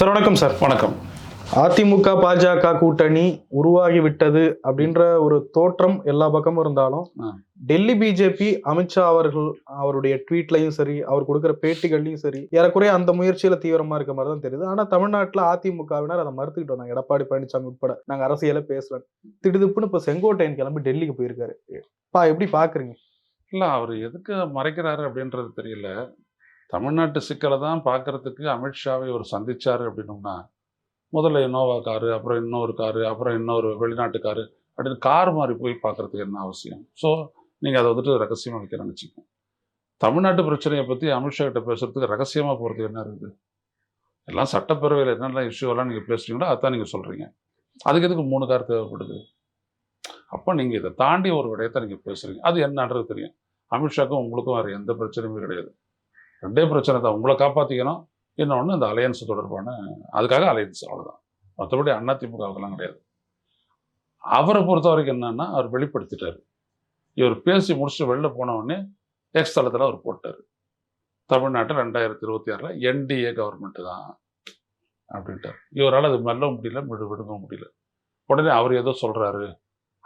Sir வணக்கம் sir வணக்கம். அதிமுக பாஜக கூட்டணி உருவாகி விட்டது அப்படின்ற ஒரு தோற்றம் எல்லா பக்கமும் இருந்தாலும். டெல்லி பிஜேபி அமித்ஷா அவர்கள் அவருடைய ட்வீட்லயும் சரி அவர் கொடுக்குற பேட்டிகள்லயும் சரி ஏறக்குறைய அந்த முயற்சியில தீவிரமா இருக்க மாதிரி தான் தெரியுது. ஆனா தமிழ்நாட்டுல அதிமுகவினர் அதை மறுத்துக்கிட்டு வந்தாங்க எடப்பாடி பழனிசாமி உட்பட நாங்க அரசியல பேசல. திடுதுப்புன்னு இப்ப செங்கோட்டையன் கிளம்பி டெல்லிக்கு போயிருக்காரு. பா எப்படி பாக்குறீங்க? இல்லை அவர் எதுக்கு மறைக்கிறாரு அப்படின்றது தெரியல. தமிழ்நாட்டு சிக்கலை தான் பார்க்கறதுக்கு அமித்ஷாவை ஒரு சந்திச்சார் அப்படின்னோம்னா முதல்ல இனோவா காரு அப்புறம் இன்னொரு காரு அப்புறம் இன்னொரு வெளிநாட்டு காரு அப்படின்னு கார் மாதிரி போய் பார்க்குறதுக்கு என்ன அவசியம்? ஸோ நீங்கள் அதை வந்துட்டு ரகசியமாக வைக்க நினச்சிக்கோங்க. தமிழ்நாட்டு பிரச்சனையை பற்றி அமித்ஷா கிட்ட பேசுகிறதுக்கு ரகசியமாக போகிறதுக்கு என்ன இருக்குது? எல்லாம் சட்டப்பேரவையில் என்னென்ன இஷ்யூவெல்லாம் நீங்கள் பேசுகிறீங்களோ அதான் நீங்கள் சொல்கிறீங்க அதுக்கு எதுக்கு மூணு கார் தேவைப்படுது? அப்போ நீங்கள் இதை தாண்டி ஒரு விடயத்தை நீங்கள் பேசுகிறீங்க அது என்னன்றது தெரியும். அமித்ஷாக்கும் உங்களுக்கும் வேறு எந்த பிரச்சனையுமே கிடையாது. ரெண்டே பிரச்சனை தான். உங்களை காப்பாற்றிக்கணும் இன்னொன்று இந்த அலையன்ஸ் தொடர்பான அதுக்காக அலையன்ஸ் அவ்வளோதான் மற்றபடி அதிமுகவுக்கெல்லாம் கிடையாது. அவரை பொறுத்த வரைக்கும் என்னன்னா அவர் வெளிப்படுத்திட்டார். இவர் பேசி முடிச்சுட்டு வெளில போனவுடனே எக்ஸ் தளத்தில் அவர் போட்டார். தமிழ்நாட்டில் ரெண்டாயிரத்தி இருபத்தி ஆறில் என்டிஏ கவர்மெண்ட்டு தான் அப்படின்ட்டார். இவரால் அது மெல்ல முடியல விடு விடுங்க முடியல. உடனே அவர் ஏதோ சொல்கிறாரு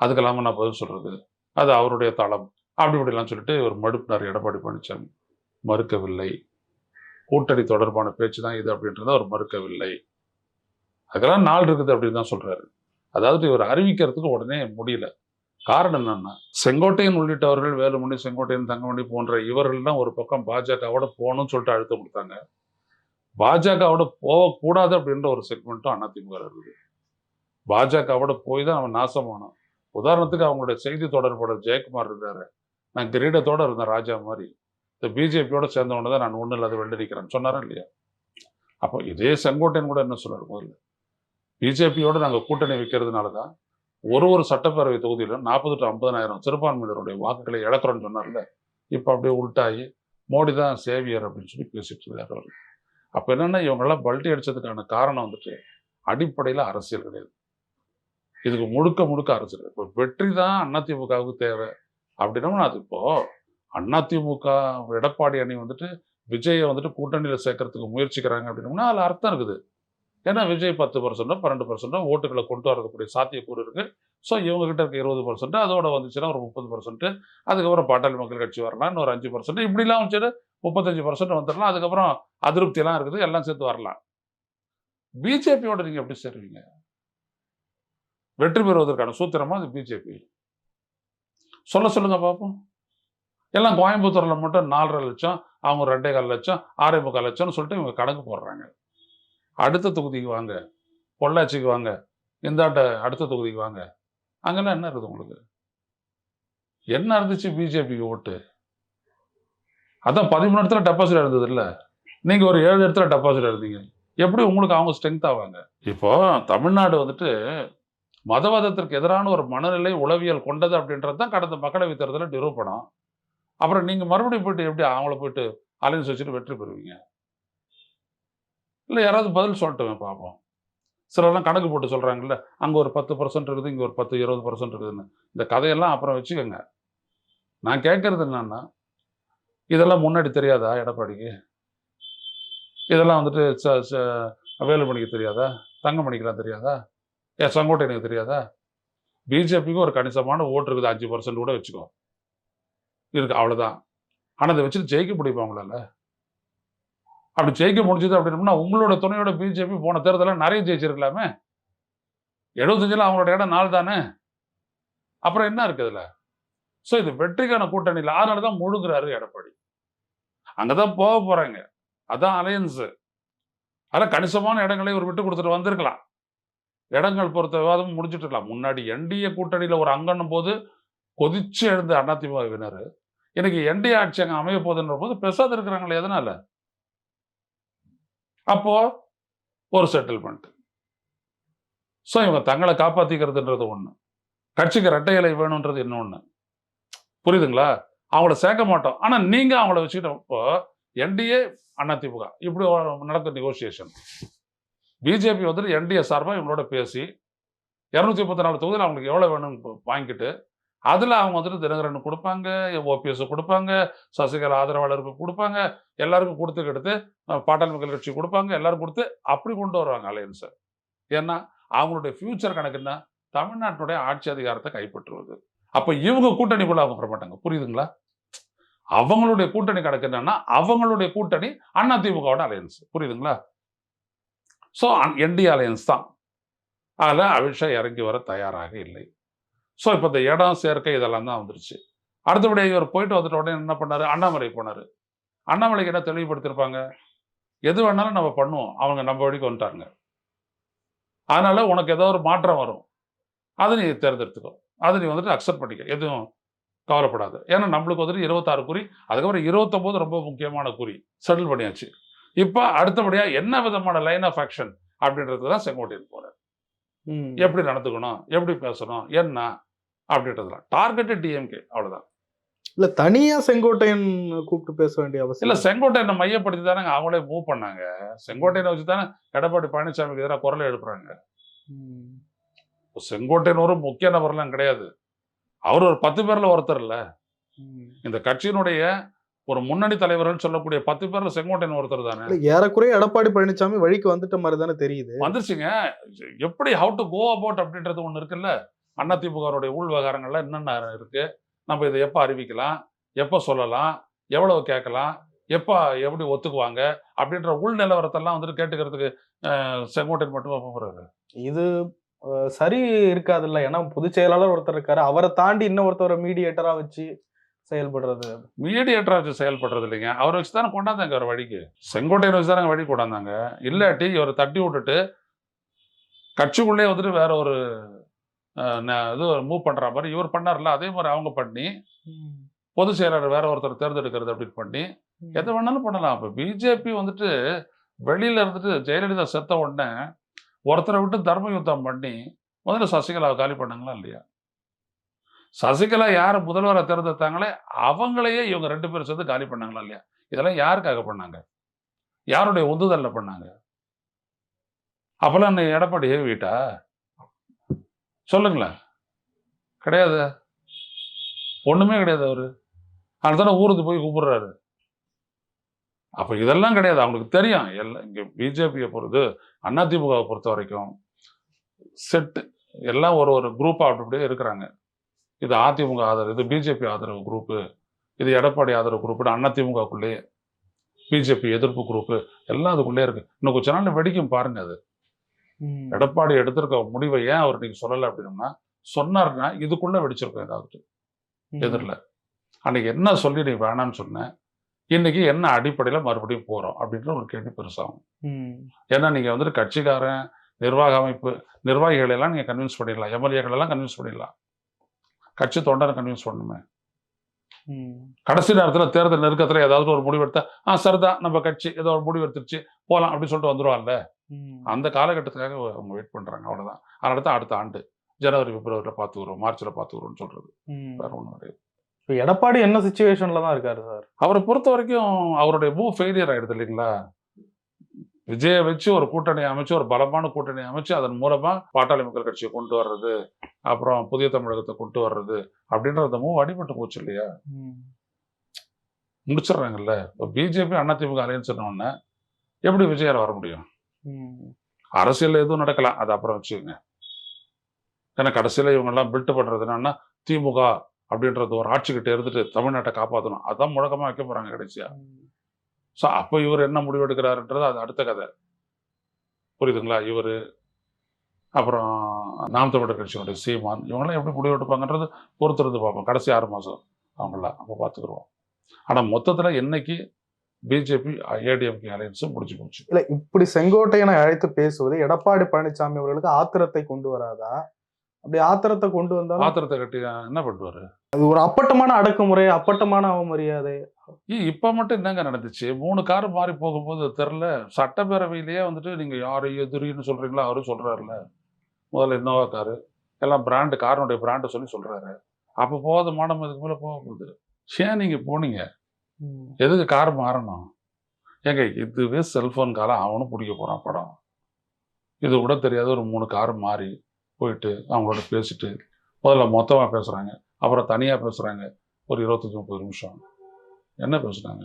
அதுக்கெல்லாமல் நான் பதில் சொல்கிறது அது அவருடைய தளம். அப்படி இப்படிலாம் சொல்லிட்டு இவர் மடுப்பினார் எடப்பாடி பழனிசாமி. மறுக்கவில்லை. கூட்டணி தொடர்பான பேச்சு தான் இது அப்படின்றத அவர் மறுக்கவில்லை. அதுக்கெல்லாம் நாள் இருக்குது அப்படின்னு தான் சொல்கிறாரு அதாவது இவர் அறிவிக்கிறதுக்கு உடனே முடியல. காரணம் என்னன்னா செங்கோட்டையன் உள்ளிட்டவர்கள் வேலுமணி செங்கோட்டையன் தங்கமணி போன்ற இவர்கள்லாம் ஒரு பக்கம் பாஜகவோட போகணும்னு சொல்லிட்டு அழுத்தம் கொடுத்தாங்க. பாஜகவோட போகக்கூடாது அப்படின்ற ஒரு செக்மெண்ட்டும் அதிமுக இருக்குது. பாஜகவோட போய் தான் அவன் நாசமானான். உதாரணத்துக்கு அவங்களுடைய செய்தி தொடர்பாளர் ஜெயக்குமார் இருக்காரு. நான் கிரீடத்தோட இருந்தேன் ராஜா மாதிரி. இந்த பிஜேபியோட சேர்ந்தவொடனே தான் நான் ஒன்றும் இல்லாத வெள்ளடிக்கிறேன் சொன்னாரா இல்லையா? அப்போ இதே செங்கோட்டையன் கூட என்ன சொல்றாரு முதல்ல? பிஜேபியோட நாங்கள் கூட்டணி வைக்கிறதுனால தான் ஒரு ஒரு சட்டப்பேரவை தொகுதியிலும் நாற்பது டு ஐம்பதனாயிரம் சிறுபான்மையினருடைய வாக்குகளை இழக்கிறோன்னு சொன்னார்ல. இப்போ அப்படியே உள்டாகி மோடி தான் சேவியர் அப்படின்னு சொல்லி பேசிட்டு இருக்காரு அவர். அப்போ என்னன்னா இவங்கெல்லாம் பல்ட்டி அடிச்சதுக்கான காரணம் வந்துட்டு அடிப்படையில் அரசியல் கிடையாது. இதுக்கு முழுக்க முழுக்க அரசியல். இப்போ வெற்றி தான் அதிமுகவுக்கு தேவை. அப்படின்னா அது இப்போது அதிமுக எடப்பாடி அணி வந்துட்டு விஜயை வந்துட்டு கூட்டணியில் சேர்க்கறதுக்கு முயற்சிக்கிறாங்க அப்படின்னோம்னா அதில் அர்த்தம் இருக்குது. ஏன்னா விஜய் பத்து பர்சன்டோ பன்னெண்டு பர்சன்டோ ஓட்டுகளை கொண்டு வரக்கூடிய சாத்தியக்கூறு இருக்குது ஸோ இவங்ககிட்ட இருக்க இருபது பர்சன்ட் அதோட வந்துச்சுன்னா ஒரு முப்பது பர்சன்ட் அதுக்கப்புறம் பாட்டாளி மக்கள் கட்சி வரலாம் இன்னொரு அஞ்சு பர்சன்ட் இப்படிலாம் வந்துட்டு முப்பத்தஞ்சு பர்சன்ட் வந்துடலாம் அதுக்கப்புறம் அதிருப்தியெல்லாம் இருக்குது எல்லாம் சேர்த்து வரலாம். பிஜேபியோட நீங்கள் எப்படி சேருவீங்க? வெற்றி பெறுவதற்கான சூத்திரமா அது பிஜேபி? சொல்ல சொல்லுங்க பார்ப்போம் எல்லாம் கோயம்புத்தூர்ல மட்டும் நாலரை லட்சம் அவங்க ரெண்டே கால் லட்சம் ஆறே முக்கால் லட்சம்னு சொல்லிட்டு இவங்க கணக்கு போடுறாங்க. அடுத்த தொகுதிக்கு வாங்க பொள்ளாச்சிக்கு வாங்க இந்தாட்ட அடுத்த தொகுதிக்கு வாங்க. அங்கெல்லாம் என்ன இருக்குது உங்களுக்கு? என்ன இருந்துச்சு பிஜேபிக்கு ஓட்டு? அதான் பதிமூணு இடத்துல டெபாசிட் இருந்தது இல்ல? நீங்க ஒரு ஏழு இடத்துல டெபாசிட் இருந்தீங்க. எப்படி உங்களுக்கு அவங்க ஸ்ட்ரென்த் ஆவாங்க? இப்போ தமிழ்நாடு வந்துட்டு மதவாதத்திற்கு எதிரான ஒரு மனநிலை உளவியல் கொண்டது அப்படின்றது தான் கடந்த மக்களவைத் தேர்தலில் நிரூபணம். அப்புறம் நீங்கள் மறுபடியும் போயிட்டு எப்படி அவங்கள போயிட்டு அலைன்ஸ் வச்சுட்டு வெற்றி பெறுவீங்க? இல்லை யாராவது பதில் சொல்லட்டுமே பார்ப்போம் சிலர்லாம் கணக்கு போட்டு சொல்கிறாங்கல்ல அங்கே ஒரு பத்து பர்சன்ட் இருக்குது இங்கே ஒரு பத்து இருபது பர்சன்ட் இருக்குதுன்னு. இந்த கதையெல்லாம் அப்புறம் வச்சுக்கோங்க. நான் கேட்கறது என்னன்னா இதெல்லாம் முன்னாடி தெரியாதா எடப்பாடிக்கு? இதெல்லாம் வந்துட்டு ச- ச- வேலுமணிக்கு தெரியாதா? தங்கமணிக்கெலாம் தெரியாதா? ஏன் செங்கோட்டையனுக்கு தெரியாதா? பிஜேபிக்கு ஒரு கணிசமான ஓட்டு இருக்குது அஞ்சு பர்சன்ட் கூட வச்சுக்கோ. இருக்கு அவ்வளோதான் ஆனால் அதை வச்சுட்டு ஜெயிக்க முடியுமா உங்களால அப்படி ஜெயிக்க முடிஞ்சது அப்படின்னா உங்களோட துணையோட பிஜேபி போன தேர்தலில் நிறைய ஜெயிச்சிருக்கலாமே. எழுபத்தஞ்சில் அவங்களோட இடம் நாள் தானே? அப்புறம் என்ன இருக்கு இதில்? ஸோ இது வெற்றிக்கான கூட்டணியில் அதனால தான் முழுங்குறாரு எடப்பாடி. அங்கதான் போக போகிறாங்க அதான் அலையன்ஸு அதில் கணிசமான இடங்களை ஒரு விட்டு கொடுத்துட்டு வந்திருக்கலாம். இடங்கள் பொறுத்த விவாதம் முடிஞ்சிட்டு இருக்கலாம். முன்னாடி என்டிஏ கூட்டணியில் ஒரு அங்கன்னும் போது கொதிச்சு எழுந்த அதிமுகவினர் எனக்கு என்டி ஆட்சி அங்கே அமைய போகுதுன்ற போது பெசாத இருக்கிறாங்களே எதனால? அப்போ ஒரு செட்டில்மெண்ட் ஸோ இவங்க தங்களை காப்பாற்றிக்கிறதுன்றது ஒன்று கட்சிக்கு ரெட்டை இலை வேணுன்றது இன்னொன்று புரியுதுங்களா? அவங்கள சேர்க்க மாட்டோம். ஆனால் நீங்கள் அவங்கள வச்சுக்கிட்ட இப்போ என்டிஏ அதிமுக இப்படி நடக்கும் நெகோசியேஷன் பிஜேபி வந்துட்டு என்டிஏ சார்பாக இவங்களோட பேசி இரநூத்தி முப்பத்தி நாலு தொகுதியில் அவங்களுக்கு எவ்வளோ வேணும்னு வாங்கிட்டு அதில் அவங்க வந்துட்டு தினகரன் கொடுப்பாங்க ஓபிஎஸ் கொடுப்பாங்க சசிகலா ஆதரவாளருக்கு கொடுப்பாங்க எல்லாருக்கும் கொடுத்து கெடுத்து பாட்டாளி மக்கள் கட்சி கொடுப்பாங்க எல்லாரும் கொடுத்து அப்படி கொண்டு வருவாங்க அலையன்ஸை. ஏன்னா அவங்களுடைய ஃபியூச்சர் கணக்கு என்ன தமிழ்நாட்டுடைய ஆட்சி அதிகாரத்தை கைப்பற்றுவது. அப்போ இவங்க கூட்டணிக்குள்ள அவங்க வர மாட்டாங்க புரியுதுங்களா? அவங்களுடைய கூட்டணி கணக்கு என்னன்னா அவங்களுடைய கூட்டணி அண்ணா திமுகவோட அலையன்ஸ். புரியுதுங்களா? ஸோ என்டி அலையன்ஸ் தான். அதில் அமித்ஷா இறங்கி வர தயாராக இல்லை. ஸோ இப்போ இந்த இடம் சேர்க்கை இதெல்லாம் தான் வந்துருச்சு. அடுத்தபடியாக இவர் போயிட்டு வந்துட்ட உடனே என்ன பண்ணாரு? அண்ணாமலை போனார். அண்ணாமலைக்கு என்ன தெளிவுபடுத்திருப்பாங்க? எது வேணாலும் நம்ம பண்ணுவோம். அவங்க நம்ம வழிக்கு வந்துட்டாங்க. அதனால் உனக்கு ஏதோ ஒரு மாற்றம் வரும். அதை நீ தேர்ந்தெடுத்துக்கோ. அதை நீ வந்துட்டு அக்செப்ட் பண்ணிக்க. எதுவும் கவலைப்படாது. ஏன்னா நம்மளுக்கு வந்துட்டு இருபத்தாறு குறி அதுக்கப்புறம் இருபத்தொம்போது ரொம்ப முக்கியமான குறி. செட்டில் பண்ணியாச்சு. இப்போ அடுத்தபடியாக என்ன விதமான லைன் ஆஃப் ஆக்ஷன் அப்படின்றது தான் செங்கோட்டையன் போறார். எப்படி நடந்துக்கணும் எப்படி பேசணும் என்ன அப்படின்றதுலாம் டார்கெட்டு டிஎம்கே அவ்வளவுதான். இல்ல தனியா செங்கோட்டையன் கூப்பிட்டு பேச வேண்டிய இல்ல அவசியம் செங்கோட்டையனை மையப்படுத்தி தானே அவங்களே மூவ் பண்ணாங்க. செங்கோட்டையனை வச்சு தானே எடப்பாடி பழனிசாமிக்கு எதிராக குரலை எழுப்புறாங்க. செங்கோட்டையன் ஒரு முக்கிய நபர்லாம் கிடையாது. அவர் ஒரு பத்து பேர்ல ஒருத்தர் இல்ல. இந்த கட்சியினுடைய ஒரு முன்னணி தலைவர்கள் சொல்லக்கூடிய பத்து பேர்ல செங்கோட்டையன் ஒருத்தர் தானே? ஏறக்குறைய எடப்பாடி பழனிசாமி வழிக்கு வந்துட்ட மாதிரி தானே தெரியுது. வந்துருச்சுங்க. எப்படி ஹவு டு கோ அபவுட் அப்படின்றது ஒன்று இருக்குல்ல? அதிமுகவுடைய உள் விவகாரங்கள்ல என்னென்ன இருக்கு? நம்ம இதை எப்போ அறிவிக்கலாம்? எப்போ சொல்லலாம்? எவ்வளவு கேட்கலாம்? எப்போ எப்படி ஒத்துக்குவாங்க? அப்படின்ற உள் நிலவரத்தெல்லாம் வந்துட்டு கேட்டுக்கிறதுக்கு செங்கோட்டையன் மட்டுமே போகிறாரு இது சரி இருக்காதுல்ல. ஏன்னா பொதுச் செயலாளர் ஒருத்தர் இருக்காரு. அவரை தாண்டி இன்னும் ஒருத்தரை மீடியேட்டரா வச்சு செயல்படுறது. மீடியேட்டரா வச்சு செயல்படுறது இல்லைங்க. அவரை வச்சு தானே கொண்டாந்தாங்க ஒரு வழிக்கு. செங்கோட்டையன் வச்சு தானே வழி கொண்டாந்தாங்க. இல்லாட்டி இவர் தட்டி விட்டுட்டு கட்சிக்குள்ளே வந்துட்டு வேற ஒரு இது மூவ் பண்ற மாதிரி இவர் பண்ணார்ல அதே மாதிரி அவங்க பண்ணி பொதுச் செயலாளர் வேற ஒருத்தர் தேர்ந்தெடுக்கிறது அப்படின்னு பண்ணி எதை வேணாலும் பண்ணலாம். இப்போ பிஜேபி வந்துட்டு வெளியில இருந்துட்டு ஜெயலலிதா செத்த உடனே ஒருத்தரை விட்டு தர்ம யுத்தம் பண்ணி முதல்ல சசிகலாவை காலி பண்ணாங்களா இல்லையா? சசிகலா யார் முதல்வரை தேர்ந்தெடுத்தாங்களே அவங்களையே இவங்க ரெண்டு பேரும் சேர்ந்து காலி பண்ணாங்களா இல்லையா? இதெல்லாம் யாருக்காக பண்ணாங்க? யாருடைய உந்துதலில் பண்ணாங்க? அப்போல்லாம் என்ன எடப்பாடி ஏவிட்டா? சொல்லுங்களேன். கிடையாது. ஒன்றுமே கிடையாது அவர். அதனால ஊருக்கு போய் கூப்பிடுறாரு அப்போ இதெல்லாம் கிடையாது. அவங்களுக்கு தெரியும். எல்லாம் இங்கே பிஜேபியை பொறுத்து அதிமுகவை பொறுத்த வரைக்கும் செட்டு எல்லாம் ஒரு ஒரு குரூப்பாக அப்படி அப்படியே இருக்கிறாங்க. இது அதிமுக ஆதரவு இது பிஜேபி ஆதரவு குரூப்பு இது எடப்பாடி ஆதரவு குரூப் அதிமுகக்குள்ளேயே பிஜேபி எதிர்ப்பு குரூப்பு எல்லாம் அதுக்குள்ளே இருக்கு இன்னும் கொஞ்ச நாள் வெடிக்கும் பாருங்க அது. எடப்பாடி எடுத்திருக்க முடிவை ஏன் அவர் நீங்க சொல்லலை அப்படின்னா சொன்னார்னா இதுக்குள்ள வெடிச்சிருக்கும் ஏதாவது. எதிரில் அன்னைக்கு என்ன சொல்லி நீ வேணாம்னு சொன்ன இன்னைக்கு என்ன அடிப்படையில் மறுபடியும் போறோம் அப்படின்ற ஒரு கேள்வி பெருசாகும். ஏன்னா நீங்க வந்துட்டு கட்சிக்காரன் நிர்வாக அமைப்பு நிர்வாகிகளை எல்லாம் நீங்க கன்வின்ஸ் பண்ணிடலாம் எம்எல்ஏக்கள் எல்லாம் கன்வின்ஸ் பண்ணிடலாம் கட்சி தொண்டனை கன்வின்ஸ் பண்ணணுமே. ம். கடைசி நேரத்தில் தேர்தல் நெருக்கத்தில் ஏதாவது ஒரு முடிவு எடுத்தா ஆ சரிதான் நம்ம கட்சி ஏதோ ஒரு முடிவு எடுத்துருச்சு போகலாம் அப்படின்னு சொல்லிட்டு வந்துருவான்ல ம். அந்த காலகட்டத்துக்காக அவங்க வெயிட் பண்றாங்க அவ்வளவுதான். அதனால தான் அடுத்த ஆண்டு ஜனவரி பிப்ரவரியில் பார்த்துக்குறோம் மார்ச்சில் பார்த்துக்குறோம்னு சொல்றது. ம். வேற ஒன்றும் கிடையாது. இப்ப எடப்பாடி என்ன சுச்சுவேஷன்ல தான் இருக்காரு சார்? அவரை பொறுத்த வரைக்கும் அவருடைய மூவ் ஃபெயிலியர் ஆயிடுது இல்லைங்களா? விஜயை வச்சு ஒரு கூட்டணி அமைச்சு ஒரு பலமான கூட்டணி அமைச்சு அதன் மூலமா பாட்டாளி மக்கள் கட்சியை கொண்டு வர்றது அப்புறம் புதிய தமிழகத்தை கொண்டு வர்றது அப்படின்ற அந்த மூவ் அடிபட்டு போச்சு இல்லையா. முடிச்சிடுறாங்கல்ல. இப்போ பிஜேபி அதிமுக அலையன்ஸ் உடனே எப்படி விஜயால வர முடியும். அரசியல் எதுவும் நடக்கலாம். அது அப்புறம் வச்சுக்கோங்க. ஏன்னா கடைசியில் இவங்கெல்லாம் பில்ட் பண்றது என்னன்னா திமுக அப்படின்றது ஒரு ஆட்சிக்கிட்ட இருந்துட்டு தமிழ்நாட்டை காப்பாற்றணும் அதான் முழக்கமா வைக்க போறாங்க கடைசியா. ஸோ அப்போ இவர் என்ன முடிவு எடுக்கிறாருன்றது அது அடுத்த கதை. புரியுதுங்களா? இவர் அப்புறம் நாம் தமிழர் கட்சியோட சீமான் இவங்கெல்லாம் எப்படி முடிவு எடுப்பாங்கன்றது பொறுத்திருந்து பார்ப்போம். கடைசி ஆறு மாதம் அவங்களாம் அப்போ பார்த்துக்குருவோம். ஆனால் மொத்தத்தில் என்னைக்கு பிஜேபி ஏடிஎம்கே அலையன்ஸும் முடிச்சு போச்சு. இல்ல இப்படி செங்கோட்டையனை அழைத்து பேசுவது எடப்பாடி பழனிசாமி அவர்களுக்கு ஆத்திரத்தை கொண்டு வராதா? அப்படி ஆத்திரத்தை கொண்டு வந்தாலும் ஆத்திரத்தை கட்டி என்ன பண்ணுவார்? அது ஒரு அப்பட்டமான அடக்குமுறை அப்பட்டமான அவமரியாதை. இப்போ மட்டும் என்னங்க நடந்துச்சு? மூணு கார் மாறி போகும்போது தெரில சட்டப்பேரவையிலேயே வந்துட்டு நீங்கள் யார் எதிரின்னு சொல்கிறீங்களோ அவரும் சொல்கிறாருல முதல்ல இன்னோவா காரு. எல்லாம் பிராண்டு காரனுடைய பிராண்டை சொல்லி சொல்கிறாரு அப்போ போகாத மாடம் இதுக்கு மேலே போக போகுது. ஏன் நீங்கள் போனீங்க. எதுக்கு கார் மாறணும்? ஏங்க இதுவே செல்ஃபோன் காலம் அவனும் பிடிக்க போகிறான் படம். இது கூட தெரியாத ஒரு மூணு கார் மாறி போயிட்டு அவங்களோட பேசிட்டு முதல்ல மொத்தமாக பேசுகிறாங்க அப்புறம் தனியாக பேசுகிறாங்க ஒரு இருபத்தஞ்சி முப்பது நிமிஷம். என்ன பேசுனாங்க?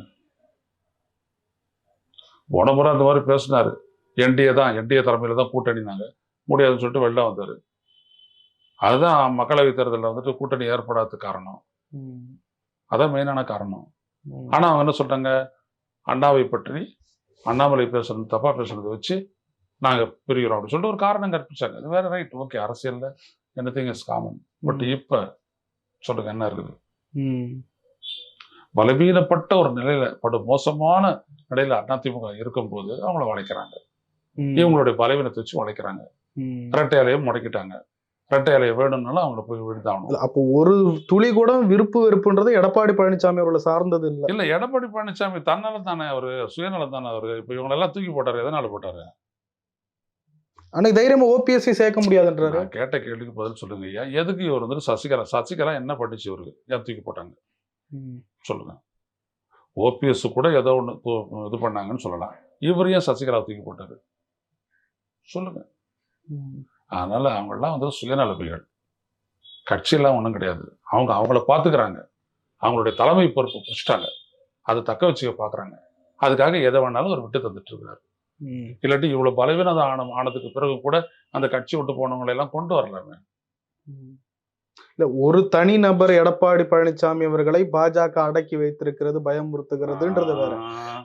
உடம்புற அந்த மாதிரி பேசினாரு. என்டிஏ தான் என்டிஏ தலைமையில் தான் கூட்டணினாங்க முடியாதுன்னு சொல்லிட்டு வெளில வந்தார். அதுதான் மக்களவைத் தேர்தலில் வந்துட்டு கூட்டணி ஏற்படாததுக்கு காரணம். அதான் மெயினான காரணம். ம். ஆனா அவங்க என்ன சொல்றாங்க? அண்ணாவை பற்றி அண்ணாமலை பேசுறது தப்பா பேசுறதை வச்சு நாங்க பிரிகிறோம் அப்படின்னு சொல்லிட்டு ஒரு காரணம் கற்பிச்சாங்க. அது வேற ரைட் ஓகே அரசியல்ல anything is common but இப்ப சொல்லுங்க என்ன இருக்குது. பலவீனப்பட்ட ஒரு நிலையில படு மோசமான நிலையில அதிமுக இருக்கும்போது அவங்கள வளைக்கிறாங்க. இவங்களுடைய பலவீனத்தை வச்சு வளைக்கிறாங்க. ம். இரட்டை இலையை முடக்கிட்டாங்க. இரட்டை இலையை வேணும்னாலும் அவங்கள போய் விழுந்தாகணும். அப்போ ஒரு துளி கூட விருப்பு வெறுப்புன்றது எடப்பாடி பழனிசாமி அவர்களை சார்ந்தது இல்ல. இல்ல எடப்பாடி பழனிசாமி தன்னால தானே அவரு சுயநலம் தானே அவரு இப்ப இவங்களெல்லாம் தூக்கி போட்டாரு எதனால போட்டாரு? அன்னைக்கு தைரியமா ஓபிஎஸ்சி சேர்க்க முடியாதுன்றாரு. கேட்ட கேள்விக்கு பதில் சொல்லுங்க ஐயா. எதுக்கு இவர் வந்துட்டு சசிகலா? சசிகலா என்ன பண்ணிச்சு இவருக்கு? ஏன் தூக்கி போட்டாங்க? ம். சொல்லுங்க. ஓபிஎஸ் கூட ஏதோ ஒன்று இது பண்ணாங்கன்னு சொல்லலாம். இவர் ஏன் சசிகலா தூக்கி போட்டாரு? சொல்லுங்க. அதனால அவங்கெல்லாம் வந்து சுயநலபிகள் கட்சியெல்லாம் ஒன்றும் கிடையாது. அவங்க அவங்கள பார்த்துக்கிறாங்க அவங்களுடைய தலைமை பொறுப்பு பிடிச்சிட்டாங்க. அதை தக்க வச்சுக்க பார்க்குறாங்க அதுக்காக எதை வேணாலும் ஒரு விட்டு தந்துட்டு இருக்காரு ம். இல்லாட்டி இவ்வளோ பலவீனத ஆன ஆனதுக்கு பிறகு கூட அந்த கட்சி விட்டு போனவங்களை எல்லாம் கொண்டு வரலாமே. ம். இல்ல ஒரு தனி நபர் எடப்பாடி பழனிசாமி அவர்களை பாஜக அடக்கி வைத்திருக்கிறது பயமுறுத்துகிறதுன்றது வேற.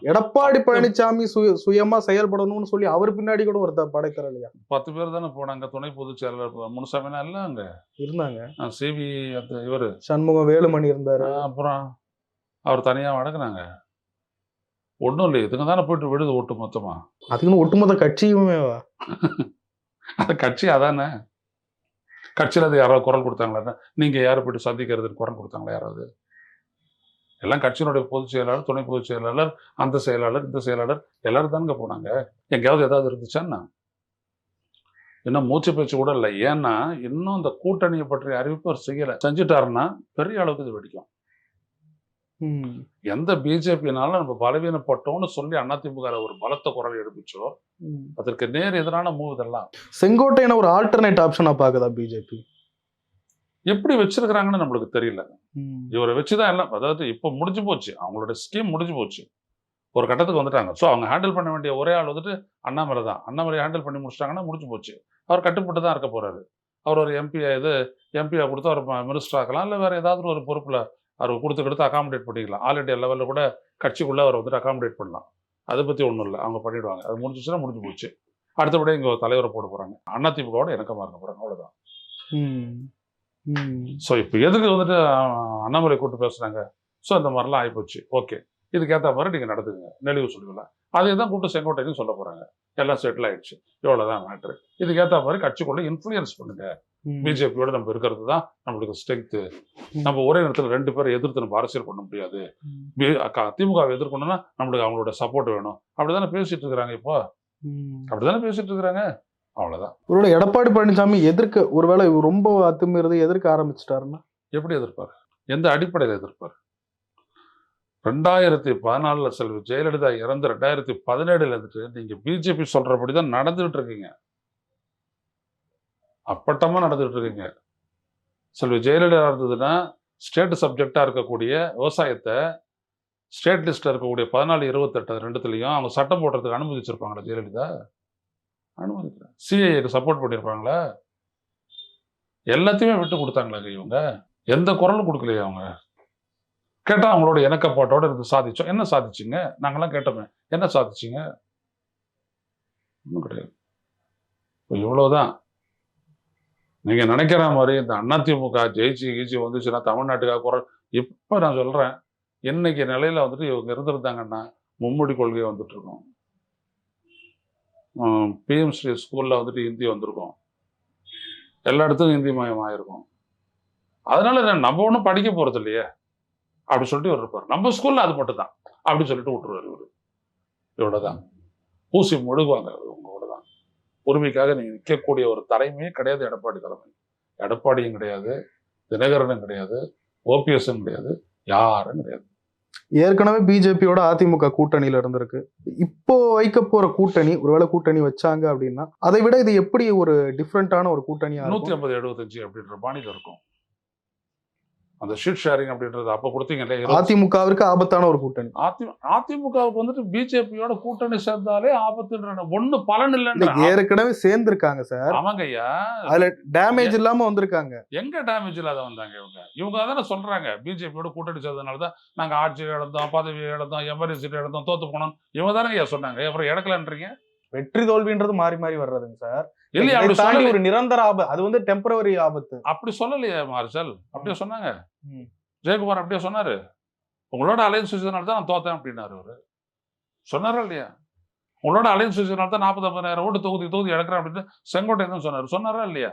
எடப்பாடி பழனிசாமி சுய- சுயமா செயல்படணும்னு சொல்லி அவர் பின்னாடி கூட ஒரு த- படைத்தர இல்லையா? பத்து பேர் தானே போனாங்க துணை பொதுச் செயலாளர் முனுசாமினா இல்லை அங்க? இருந்தாங்க. சிவி இவரு. சண்முகம் வேலுமணி இருந்தாரு. அப்புறம் அவர் தனியா அடக்குனாங்க ஒன்றும் இல்லை இதுங்க தானே போயிட்டு விடுது ஓட்டு மொத்தமா? அதுக்குன்னு ஒட்டுமொத்த கட்சியுமே அந்த கட்சி அதானே? கட்சியில் அது யாராவது குரல் கொடுத்தாங்களா? நீங்க யாரை போயிட்டு சந்திக்கிறதுக்கு குரல் கொடுத்தாங்களா யாராவது? எல்லாம் கட்சியினுடைய பொதுச் செயலாளர் துணை பொதுச் செயலாளர் அந்த செயலாளர் இந்த செயலாளர் எல்லாரும் தானுங்க போனாங்க. எங்கேயாவது ஏதாவது இருந்துச்சான்னா இன்னும் மூச்சு பேச்சு கூட இல்லை. ஏன்னா இன்னும் இந்த கூட்டணியை பற்றிய அறிவிப்பு அவர் செய்யலை. செஞ்சுட்டாருன்னா பெரிய அளவுக்கு இது வெடிக்கும். எந்த பிஜேபினாலும் நம்ம பலவீனப்பட்டோம்னு சொல்லி அதிமுக ஒரு பலத்த குரல் எடுப்பிச்சோ. அதற்கு நேர் எதிரான மூவ் இதெல்லாம். செங்கோட்டையனை ஒரு ஆல்டர்னேட் ஆப்ஷனா பாக்குதா பிஜேபி? எப்படி வச்சிருக்கிறாங்கன்னு நம்மளுக்கு தெரியல. இவரை வச்சுதான் எல்லாம் அதாவது இப்போ முடிஞ்சு போச்சு. அவங்களோட ஸ்கீம் முடிஞ்சு போச்சு. ஒரு கட்டத்துக்கு வந்துட்டாங்க. ஸோ அவங்க ஹேண்டில் பண்ண வேண்டிய ஒரே ஆள் வந்துட்டு அண்ணாமலை தான். அண்ணாமலை ஹேண்டில் பண்ணி முடிச்சிட்டாங்கன்னா முடிஞ்சு போச்சு. அவர் கட்டுப்பட்டு தான் இருக்க போறாரு. அவர் ஒரு எம்பி இது எம்பியா கொடுத்து அவர் மினிஸ்டர் ஆக்கலாம் இல்லை வேற ஏதாவது ஒரு பொறுப்புல அவர் கொடுத்து கொடுத்து அகாமடேட் பண்ணிக்கலாம். ஆல் இண்டியா லெவலில் கூட கட்சிக்குள்ள அவர் வந்துட்டு அகாமடேட் பண்ணலாம். அதை பத்தி ஒன்றும் இல்லை. அவங்க பண்ணிடுவாங்க. அது முடிஞ்சிச்சுன்னா முடிஞ்சு போச்சு. அடுத்தபடி இங்க தலைவரை போட போறாங்க. அதிமுகவோட இணக்கமா இருக்க ம். ம். ஸோ இப்போ எதுக்கு வந்துட்டு அண்ணாமலை கூட்டு பேசுறாங்க? ஸோ இந்த மாதிரிலாம் ஆகிப்போச்சு ஓகே இதுக்கேற்ற மாதிரி நீங்கள் நடத்துங்க நெளிவு சொல்லுங்களா அதே தான் கூட்டு செங்கோட்டையும் சொல்ல போறாங்க. எல்லாம் செட்டில் ஆயிடுச்சு. இவ்வளோதான் மேட்ரு இதுக்கேற்ற மாதிரி கட்சிக்குள்ள இன்ஃப்ளூயன்ஸ் பண்ணுங்க. ம். பிஜேபியோட நம்ம இருக்கிறது தான் நம்மளுக்கு ஸ்ட்ரென்த்து நம்ம ஒரே நேரத்தில் ரெண்டு பேரை எதிர்த்து நம்ம அரசியல் பண்ண முடியாது. திமுகவை எதிர்க்கணும்னா நம்மளுக்கு அவங்களோட சப்போர்ட் வேணும். அப்படிதானே பேசிட்டு இருக்கிறாங்க இப்போ. அப்படிதானே பேசிட்டு இருக்கிறாங்க. அவ்வளோதான் ஒருவேளை எடப்பாடி பழனிசாமி எதிர்க்க ஒருவேளை ரொம்ப அத்துமீறது எதிர்க்க ஆரம்பிச்சிட்டாருன்னா? எப்படி எதிர்ப்பார்? எந்த அடிப்படையில் எதிர்ப்பார்? ரெண்டாயிரத்தி பதினாலுல செல்வி ஜெயலலிதா இறந்து ரெண்டாயிரத்தி பதினேழுல இருந்துட்டு நீங்க பிஜேபி சொல்றபடி தான் நடந்துகிட்டு இருக்கீங்க. அப்பட்டமா நடந்துகிட்டு இருக்கீங்க செல்வி ஜெயலலிதா இருந்ததுன்னா ஸ்டேட் சப்ஜெக்டாக இருக்கக்கூடிய விவசாயத்தை ஸ்டேட் லிஸ்ட்டில் இருக்கக்கூடிய பதினாலு இருபத்தெட்டு ரெண்டுத்துலேயும் அவங்க சட்டம் போடுறதுக்கு அனுமதிச்சிருப்பாங்களா ஜெயலலிதா? அனுமதிக்கிறேன் சிஐஏக்கு சப்போர்ட் பண்ணியிருப்பாங்களா எல்லாத்தையுமே விட்டு கொடுத்தாங்களா இவங்க? எந்த குரலும் கொடுக்கலையே அவங்க? கேட்டால் அவங்களோட இணக்கப்பாட்டோடு இருந்து சாதிச்சோம். என்ன சாதிச்சிங்க? நாங்கெல்லாம் கேட்டோமே. என்ன சாதிச்சிங்க? ஒன்றும் கிடையாது. இப்போ இவ்வளோதான் நீங்கள் நினைக்கிற மாதிரி இந்த அதிமுக ஜெயிச்சு கீச்சு வந்துச்சுன்னா தமிழ்நாட்டுக்காக குரல். இப்போ நான் சொல்கிறேன் இன்னைக்கு நிலையில் வந்துட்டு இவங்க இருந்திருந்தாங்கன்னா மும்மொழி கொள்கை வந்துட்டு இருக்கோம். பிஎம் ஸ்ரீ வந்துட்டு ஹிந்தி வந்திருக்கோம். எல்லா இடத்துக்கும் ஹிந்தி மயம் ஆயிருக்கும். அதனால என்ன, நம்ம ஒன்றும் படிக்க போகிறது இல்லையே? அப்படி சொல்லிட்டு இவர் இருப்பார். நம்ம ஸ்கூலில் அது மட்டும் தான் அப்படின்னு சொல்லிட்டு இவர். இவ்வளோ தான். பூசி முழுகுவாங்க இவங்க உரிமைக்காக நீங்க நிற்கக்கூடிய ஒரு தலைமையே கிடையாது எடப்பாடி தலைமை. எடப்பாடியும் கிடையாது தினகரனும் கிடையாது ஓபிஎஸும் கிடையாது யாரும் கிடையாது. ஏற்கனவே பிஜேபியோட அதிமுக கூட்டணியில இருந்திருக்கு. இப்போ வைக்க போற கூட்டணி ஒருவேளை கூட்டணி வச்சாங்க அப்படின்னா அதை விட இது எப்படி ஒரு டிஃப்ரெண்டான ஒரு கூட்டணியா நூத்தி ஐம்பது எழுபத்தஞ்சு அப்படின்ற பாணியில இருக்கும். அந்த ஷீட் ஷேரிங் அப்படின்றது அப்ப கொடுத்தீங்க இல்லையா இருபது- அதிமுகவிற்கு ஆபத்தான ஒரு கூட்டணி. அதி அதிமுகவுக்கு வந்துட்டு பிஜேபியோட கூட்டணி சேர்ந்தாலே ஆபத்துன்ற ஒண்ணு பலன் இல்ல இல்லைன்ற ஏற்கனவே சேர்ந்திருக்காங்க சார். அவங்கய்யா அதுல டேமேஜ் இல்லாம வந்திருக்காங்க. எங்க டேமேஜ் இல்லாத வந்தாங்க இவங்க? இவங்க தானே சொல்றாங்க பிஜேபியோட கூட்டணி சேர்ந்ததுனால தான் நாங்க ஆட்சி இழந்தோம் பதவி இழந்தோம் எமர்ஜென்சி இழந்தோம் தோத்து போனோம் இவங்க தானே ஐயா சொன்னாங்க. அப்புறம் இழக்கலன்றீங்க வெற்றி தோல்வின்றது மாறி மாறி வர்றதுங்க சார். இல்லையா அப்படி தாண்டி ஒரு நிரந்தர ஆபத்து. அது வந்து டெம்பரவரி ஆபத்து. அப்படி சொல்லலையே மார்ஷல். அப்படியே சொன்னாங்க. ஜெயக்குமார் அப்படியே சொன்னாரு. உங்களோட அலையன்ஸ் வச்சதுனால தான் நான் தோத்தேன் அப்படின்னாரு அவரு. சொன்னாரா இல்லையா? உங்களோட அலையன்ஸ் வச்சதுனால தான் நாற்பது ஐம்பதாயிரம் ஓட்டு தொகுதி தொகுதி இழக்கிறேன் அப்படின்னு செங்கோட்டை தான் சொன்னாரு. சொன்னாரா இல்லையா?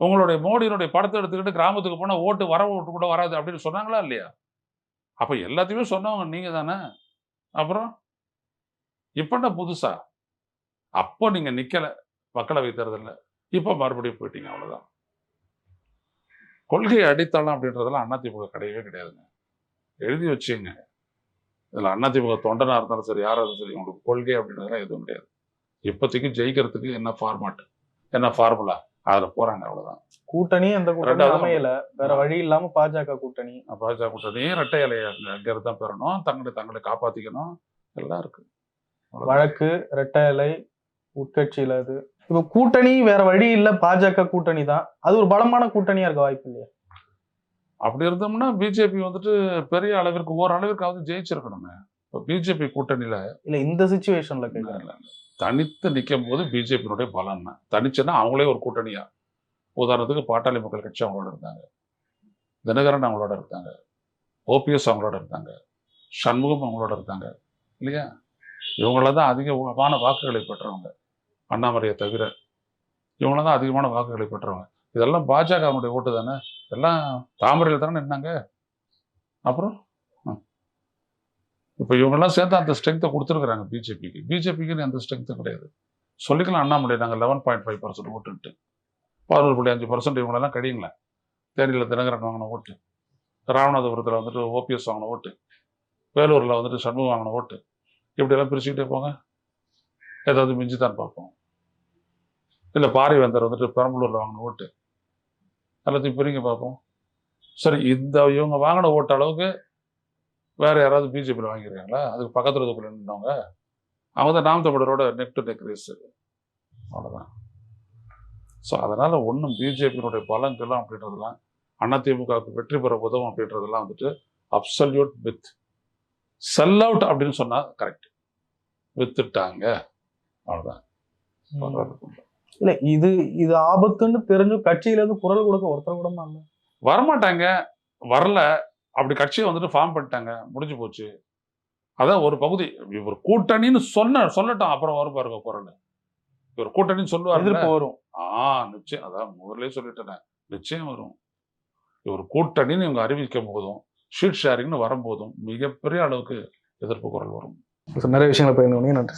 உங்களுடைய மோடியினுடைய படத்தை எடுத்துக்கிட்டு கிராமத்துக்கு போனா ஓட்டு வர ஓட்டு கூட வராது அப்படின்னு சொன்னாங்களா இல்லையா? அப்ப எல்லாத்தையுமே சொன்னவங்க நீங்க தானே. அப்புறம்? இப்ப என்ன புதுசா? அப்போ நீங்க நிக்கல. மக்களவை தேர்தல்ல இப்ப மறுபடியும் போயிட்டீங்க அவ்வளவுதான். கொள்கை அடித்தளம் அப்படின்றதெல்லாம் அதிமுக கிடையவே கிடையாதுங்க. எழுதி வச்சுங்க. இதுல அதிமுக தொண்டனா இருந்தாலும் சரி யாரா இருந்தாலும் சரி உங்களுக்கு கொள்கை அப்படின்றதெல்லாம் எதுவும் கிடையாது. இப்போதைக்கு ஜெயிக்கிறதுக்கு என்ன ஃபார்மாட் என்ன ஃபார்முலா அதுல போறாங்க அவ்வளவுதான். கூட்டணி அந்த அமையல. வேற வழி இல்லாம பாஜக கூட்டணி. பாஜக கூட்டணி இரட்டை இலையை அங்க அங்க இருந்து தான் பெறணும். தங்களை தங்களை காப்பாத்திக்கணும். எல்லாம் இருக்கு. வழக்கு ரெட்டை இலை உட்கட்சியில அது இப்ப கூட்டணி வேற வழி இல்ல பாஜக கூட்டணி தான். அது ஒரு பலமான கூட்டணியா இருக்க வாய்ப்பு இல்லையா? அப்படி இருந்தோம்னா பிஜேபி வந்துட்டு பெரிய அளவிற்கு ஓரளவிற்காவது ஜெயிச்சிருக்கணுமே. இப்போ பிஜேபி கூட்டணியில இல்ல இந்த சுச்சுவேஷன்ல இல்ல. தனித்து நிற்கும் போது பிஜேபியினுடைய பலம் என்ன தனிச்சுன்னா அவங்களே ஒரு கூட்டணியா? உதாரணத்துக்கு பாட்டாளி மக்கள் கட்சி அவங்களோட இருந்தாங்க. தினகரன் அவங்களோட இருந்தாங்க. ஓபிஎஸ் அவங்களோட இருந்தாங்க. சண்முகம் அவங்களோட இருந்தாங்க. இல்லையா? இவங்கள தான் அதிகமான வாக்குகளை பெற்றவங்க. அண்ணாமலையை தவிர இவங்க தான் அதிகமான வாக்குகளை பெற்றவங்க. இதெல்லாம் பாஜகவுடைய ஓட்டு தானே? எல்லாம் தாமரையில் தானே நின்னாங்க? அப்புறம்? இப்போ இவங்கெல்லாம் சேர்ந்து அந்த ஸ்ட்ரென்த்தை கொடுத்துருக்குறாங்க பிஜேபிக்கு. பிஜேபிக்குன்னு அந்த ஸ்ட்ரென்த்தும் கிடையாது. சொல்லிக்கலாம் அண்ணாமலை நாங்கள் லெவன் பாயிண்ட் ஃபைவ் பர்சன்ட் ஓட்டுன்ட்டு. பதினோரு புள்ளி அஞ்சு பர்சன்ட் இவங்களெல்லாம் கடிங்களேன் தேனியில் தினகரன் வாங்கின ஓட்டு. ராமநாதபுரத்தில் வந்துட்டு ஓபிஎஸ் வாங்கின ஓட்டு. வேலூரில் வந்துட்டு சண்முகம் வாங்கின ஓட்டு. இப்படியெல்லாம் பிரிச்சுக்கிட்டே போங்க. ஏதாவது மிஞ்சி தான் பார்ப்போம். இல்லை பாரிவேந்தர் வந்துட்டு பெரம்பலூரில் வாங்கின ஓட்டு. எல்லாத்தையும் பிரிங்க பார்ப்போம். சரி இந்த இவங்க வாங்கின ஓட்டு அளவுக்கு வேறு யாராவது பிஜேபியில் வாங்கியிருக்காங்களா அதுக்கு பக்கத்தில் இருக்கிற நின்றவங்க அவங்க தான் நாம் தமிழரோட நெக் டு நெக் ரேஸ் அவ்வளோதான் ஸோ அதனால் ஒன்றும் பிஜேபியினுடைய பலங்கள்லாம் அப்படின்றதெல்லாம் அதிமுகவுக்கு வெற்றி பெற உதவும் அப்படின்றதெல்லாம் வந்துட்டு அப்சல்யூட் வித் செல் அவுட் அப்படின்னு சொன்னால் கரெக்ட் வித்துட்டாங்க. அவ்வளோதான் இல்ல இது இது ஆபத்துன்னு தெரிஞ்சு கட்சியில இருந்து குரல் கொடுக்க ஒருத்தர் கூட இல்ல? வரமாட்டாங்க. வரல. அப்படி கட்சியை வந்துட்டு ஃபார்ம் பண்ணிட்டாங்க. முடிஞ்சு போச்சு. அதான் ஒரு பகுதி. இவர் கூட்டணின்னு சொன்ன சொல்லட்டும். அப்புறம் வரும் பாருங்க குரல். இவர் கூட்டணின்னு சொல்லுவாரு வரும். ஆ நிச்சயம். அதான் முதல்ல சொல்லிட்டேன். நிச்சயம் வரும். இவர் கூட்டணின்னு இவங்க அறிவிக்கும் போதும். ஷீட் ஷேரிங்னு வரும்போதும் மிகப்பெரிய அளவுக்கு எதிர்ப்பு குரல் வரும். நிறைய விஷயங்களை பகிர்ந்து நன்றி.